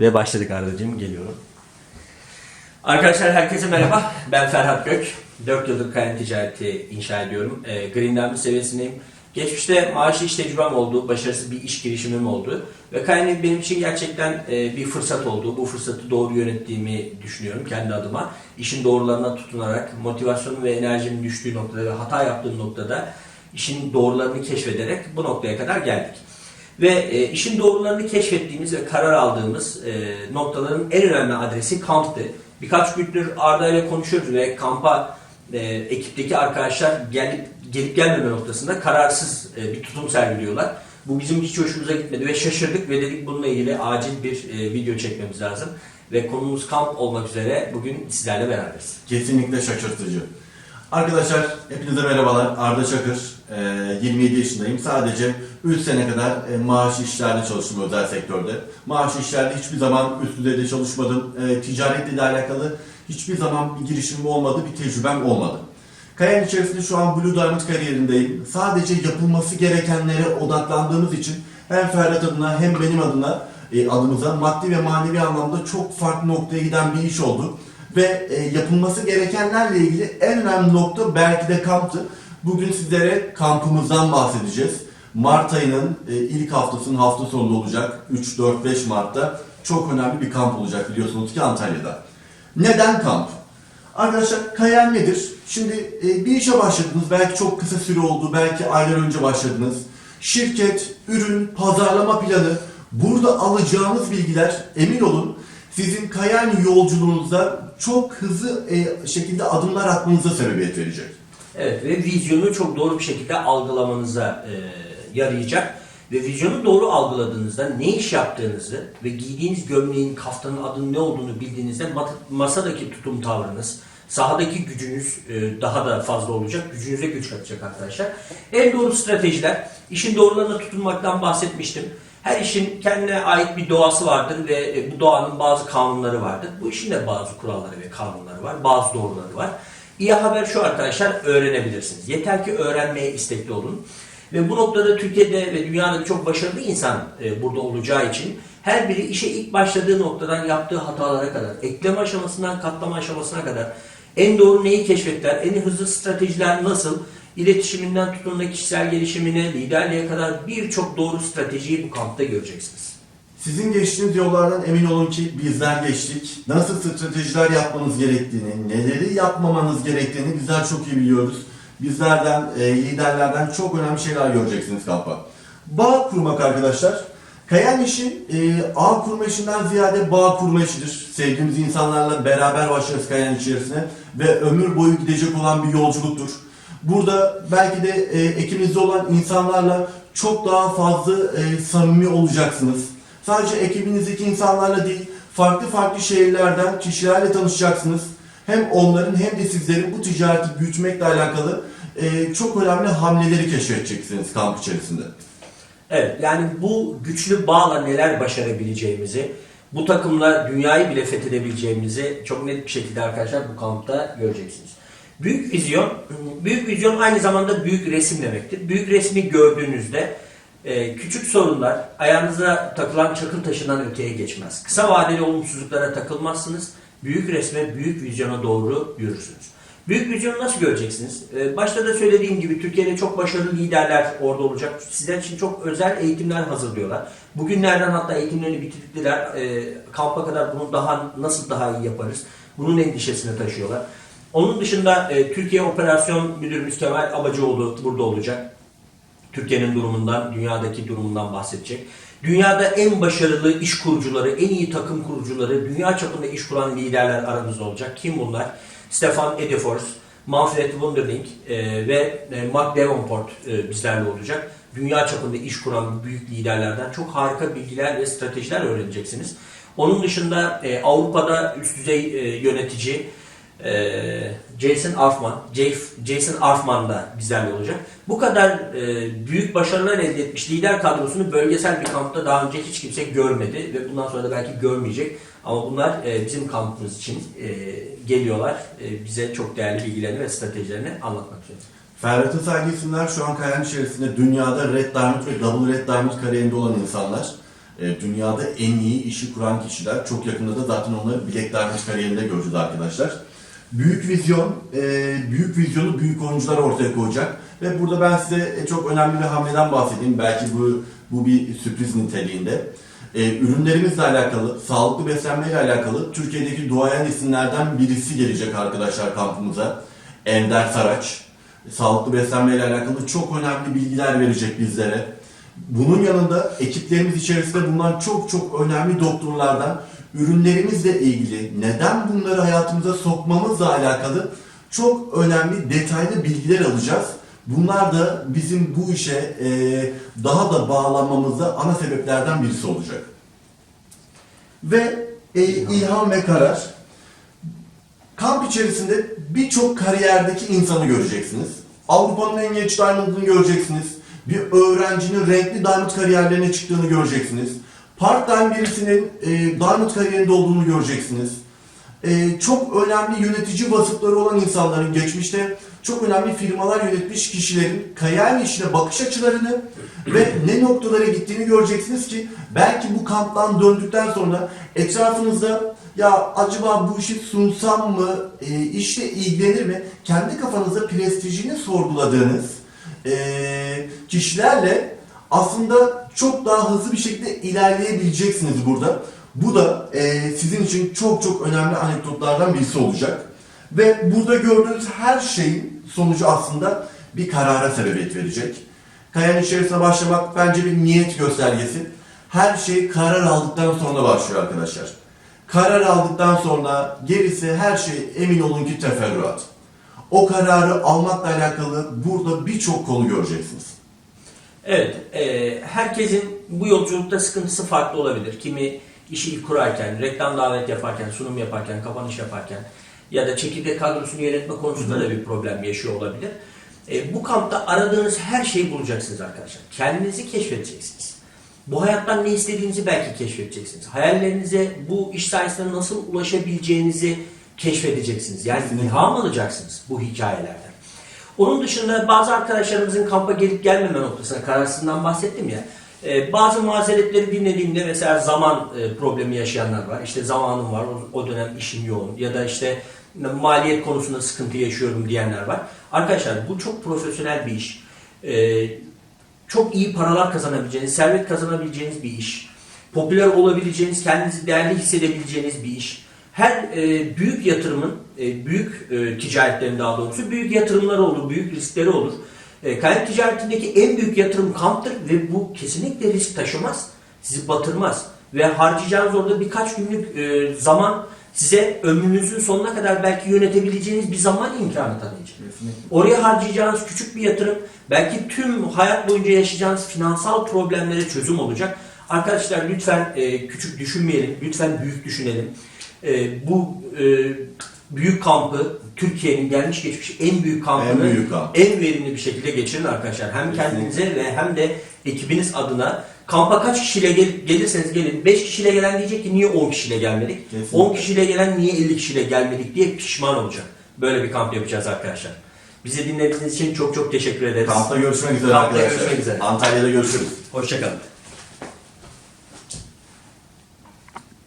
Ve başladık Arda'cığım geliyorum. Arkadaşlar herkese merhaba. Ben Ferhat Gök. 4 yıldır kayan ticareti inşa ediyorum. E, Green Diamond seviyesindeyim. Geçmişte maaşlı iş tecrübem oldu, başarısız bir iş girişimim oldu. Ve kayan benim için gerçekten e, bir fırsat oldu. Bu fırsatı doğru yönettiğimi düşünüyorum kendi adıma. İşin doğrularına tutunarak, motivasyonum ve enerjimin düştüğü noktada ve hata yaptığım noktada işin doğrularını keşfederek bu noktaya kadar geldik. Ve e, işin doğrularını keşfettiğimiz ve karar aldığımız e, noktaların en önemli adresi kamptı. Birkaç gündür Arda ile konuşuyoruz ve kampa e, ekipteki arkadaşlar gelip gelip gelmeme noktasında kararsız e, bir tutum sergiliyorlar. Bu bizim hiç hoşumuza gitmedi ve şaşırdık ve dedik bununla ilgili acil bir e, video çekmemiz lazım. Ve konumuz kamp olmak üzere bugün sizlerle beraberiz. Kesinlikle şaşırtıcı. Arkadaşlar hepinize merhabalar. Arda Çakır, e, 27 yaşındayım. Sadece 3 sene kadar e, maaş işlerde çalıştım özel sektörde. Maaş işlerde hiçbir zaman üst düzeyde çalışmadım. E, Ticaretle alakalı hiçbir zaman bir girişimim olmadı, bir tecrübem olmadı. Kayan içerisinde şu an Blue Diamond kariyerindeyim. Sadece yapılması gerekenlere odaklandığımız için hem Ferhat adına hem benim adına e, adımıza maddi ve manevi anlamda çok farklı noktaya giden bir iş oldu. Ve e, yapılması gerekenlerle ilgili en önemli nokta belki de kamptı. Bugün sizlere kampımızdan bahsedeceğiz. Mart ayının e, ilk haftasının hafta sonunda olacak. 3, 4, 5 Mart'ta çok önemli bir kamp olacak biliyorsunuz ki Antalya'da. Neden kamp? Arkadaşlar kayar nedir? Şimdi e, bir işe başladınız. Belki çok kısa süre oldu. Belki aylar önce başladınız. Şirket, ürün, pazarlama planı. Burada alacağınız bilgiler emin olun sizin kayan yolculuğunuzda çok hızlı e, şekilde adımlar atmanıza sebebiyet verecek. Evet ve vizyonu çok doğru bir şekilde algılamanıza e, yarayacak. Ve vizyonu doğru algıladığınızda ne iş yaptığınızı ve giydiğiniz gömleğin, kaftanın adının ne olduğunu bildiğinizde masadaki tutum tavrınız, sahadaki gücünüz e, daha da fazla olacak. Gücünüze güç katacak arkadaşlar. En doğru stratejiler, işin doğrularına tutunmaktan bahsetmiştim. Her işin kendine ait bir doğası vardır ve e, bu doğanın bazı kanunları vardır. Bu işin de bazı kuralları ve kanunları var, bazı doğruları var. İyi haber şu arkadaşlar, öğrenebilirsiniz. Yeter ki öğrenmeye istekli olun. Ve bu noktada Türkiye'de ve dünyada birçok başarılı insan e, burada olacağı için her biri işe ilk başladığı noktadan yaptığı hatalara kadar, ekleme aşamasından katlama aşamasına kadar en doğru neyi keşfettiler, en hızlı stratejiler nasıl, iletişiminden tutun kişisel gelişimine, liderliğe kadar birçok doğru stratejiyi bu kampta göreceksiniz. Sizin geçtiğiniz yollardan emin olun ki bizler geçtik. Nasıl stratejiler yapmanız gerektiğini, neleri yapmamanız gerektiğini bizler çok iyi biliyoruz. Bizlerden, e, liderlerden çok önemli şeyler göreceksiniz kampta. Bağ kurmak arkadaşlar. Kayan işi e, ağ kurma işinden ziyade bağ kurma işidir. Sevdiğimiz insanlarla beraber başlarız kayan içerisine ve ömür boyu gidecek olan bir yolculuktur. Burada belki de e, ekibinizde olan insanlarla çok daha fazla e, samimi olacaksınız. Sadece ekibinizdeki insanlarla değil, farklı farklı şehirlerden kişilerle tanışacaksınız. Hem onların hem de sizlerin bu ticareti büyütmekle alakalı e, çok önemli hamleleri keşfedeceksiniz kamp içerisinde. Evet yani bu güçlü bağla neler başarabileceğimizi, bu takımla dünyayı bile fethedebileceğimizi çok net bir şekilde arkadaşlar bu kampta göreceksiniz. Büyük vizyon, büyük vizyon aynı zamanda büyük resim demektir. Büyük resmi gördüğünüzde e, küçük sorunlar ayağınıza takılan çakıl taşından öteye geçmez. Kısa vadeli olumsuzluklara takılmazsınız. Büyük resme, büyük vizyona doğru yürürsünüz. Büyük vizyonu nasıl göreceksiniz? Ee, Başta da söylediğim gibi Türkiye'de çok başarılı liderler orada olacak. Sizler için çok özel eğitimler hazırlıyorlar. Bugünlerden hatta eğitimlerini bitirdiler. Ee, Kampa kadar bunu daha nasıl daha iyi yaparız? Bunun endişesini taşıyorlar. Onun dışında e, Türkiye Operasyon Müdürümüz Kemal Abacıoğlu burada olacak. Türkiye'nin durumundan, dünyadaki durumundan bahsedecek. Dünyada en başarılı iş kurucuları, en iyi takım kurucuları, dünya çapında iş kuran liderler aramızda olacak. Kim bunlar? Stefan Edefors, Manfred Wunderling e, ve e, Mark Davenport e, bizlerle olacak. Dünya çapında iş kuran büyük liderlerden çok harika bilgiler ve stratejiler öğreneceksiniz. Onun dışında e, Avrupa'da üst düzey e, yönetici e, Jason Arfman, Jason Arfman da bizlerle olacak. Bu kadar e, büyük başarılar elde etmiş lider kadrosunu bölgesel bir kampta daha önce hiç kimse görmedi ve bundan sonra da belki görmeyecek. Ama bunlar e, bizim kampımız için e, geliyorlar. E, bize çok değerli bilgilerini ve stratejilerini anlatmak üzere. Ferhat'ın saydığı isimler şu an kayan içerisinde dünyada Red Diamond ve Double Red Diamond kariyerinde olan insanlar. E, dünyada en iyi işi kuran kişiler. Çok yakında da zaten onları bilek darmış kariyerinde göreceğiz arkadaşlar. Büyük vizyon, e, büyük vizyonu büyük oyuncular ortaya koyacak. Ve burada ben size e, çok önemli bir hamleden bahsedeyim. Belki bu bu bir sürpriz niteliğinde. E, ürünlerimizle alakalı, sağlıklı beslenmeyle alakalı Türkiye'deki duayen isimlerden birisi gelecek arkadaşlar kampımıza. Ender Saraç. Sağlıklı beslenmeyle alakalı çok önemli bilgiler verecek bizlere. Bunun yanında ekiplerimiz içerisinde bulunan çok çok önemli doktorlardan ürünlerimizle ilgili neden bunları hayatımıza sokmamızla alakalı çok önemli detaylı bilgiler alacağız. Bunlar da bizim bu işe e, daha da bağlanmamızda ana sebeplerden birisi olacak. Ve e, ilham ve karar. Kamp içerisinde birçok kariyerdeki insanı göreceksiniz. Avrupa'nın en genç Diamond'ını göreceksiniz. Bir öğrencinin renkli Diamond kariyerlerine çıktığını göreceksiniz. Part-time birisinin e, Diamond kariyerinde olduğunu göreceksiniz. E, çok önemli yönetici vasıfları olan insanların geçmişte çok önemli firmalar yönetmiş kişilerin kariyer işine bakış açılarını ve ne noktalara gittiğini göreceksiniz ki belki bu kamptan döndükten sonra etrafınızda ya acaba bu işi sunsam mı, e, işle ilgilenir mi, kendi kafanızda prestijini sorguladığınız e, kişilerle aslında çok daha hızlı bir şekilde ilerleyebileceksiniz burada. Bu da e, sizin için çok çok önemli anekdotlardan birisi olacak. Ve burada gördüğünüz her şeyin sonucu aslında bir karara sebebiyet verecek. Kayanın içerisine başlamak bence bir niyet göstergesi. Her şey karar aldıktan sonra başlıyor arkadaşlar. Karar aldıktan sonra gerisi her şey emin olun ki teferruat. O kararı almakla alakalı burada birçok konu göreceksiniz. Evet, e, herkesin bu yolculukta sıkıntısı farklı olabilir. Kimi işi ilk kurarken, reklam davet yaparken, sunum yaparken, kapanış yaparken ya da çekirdek kadrosunu yönetme konusunda da bir problem yaşıyor olabilir. E, bu kampta aradığınız her şeyi bulacaksınız arkadaşlar. Kendinizi keşfedeceksiniz. Bu hayattan ne istediğinizi belki keşfedeceksiniz. Hayallerinize bu iş sayesinde nasıl ulaşabileceğinizi keşfedeceksiniz. Yani ilham alacaksınız bu hikayelerden. Onun dışında bazı arkadaşlarımızın kampa gelip gelmeme noktasına kararsızlığından bahsettim ya. E, bazı mazeretleri dinlediğimde mesela zaman e, problemi yaşayanlar var. İşte zamanım var, o, dönem işim yoğun ya da işte maliyet konusunda sıkıntı yaşıyorum diyenler var. Arkadaşlar bu çok profesyonel bir iş. E, çok iyi paralar kazanabileceğiniz, servet kazanabileceğiniz bir iş. Popüler olabileceğiniz, kendinizi değerli hissedebileceğiniz bir iş. Her e, büyük yatırımın, e, büyük e, ticaretlerin daha doğrusu büyük yatırımları olur, büyük riskleri olur. E, kayak ticaretindeki en büyük yatırım kamptır ve bu kesinlikle risk taşımaz, sizi batırmaz. Ve harcayacağınız orada birkaç günlük e, zaman size ömrünüzün sonuna kadar belki yönetebileceğiniz bir zaman imkanı tanıyacak. Oraya harcayacağınız küçük bir yatırım belki tüm hayat boyunca yaşayacağınız finansal problemlere çözüm olacak. Arkadaşlar lütfen e, küçük düşünmeyelim, lütfen büyük düşünelim. E, bu e, büyük kampı Türkiye'nin gelmiş geçmiş en büyük kampını En büyük kamp. en verimli bir şekilde geçirin arkadaşlar. Hem kendinize ve hem de ekibiniz adına kampa kaç kişiyle gel- gelirseniz gelin. 5 kişiyle gelen diyecek ki niye 10 kişiyle gelmedik? Kesinlikle. 10 kişiyle gelen niye 50 kişiyle gelmedik diye pişman olacak. Böyle bir kamp yapacağız arkadaşlar. Bizi dinlediğiniz için çok çok teşekkür ederiz. Kampta görüşmek üzere Kampta arkadaşlar. görüşmek üzere. Antalya'da görüşürüz. Hoşçakalın.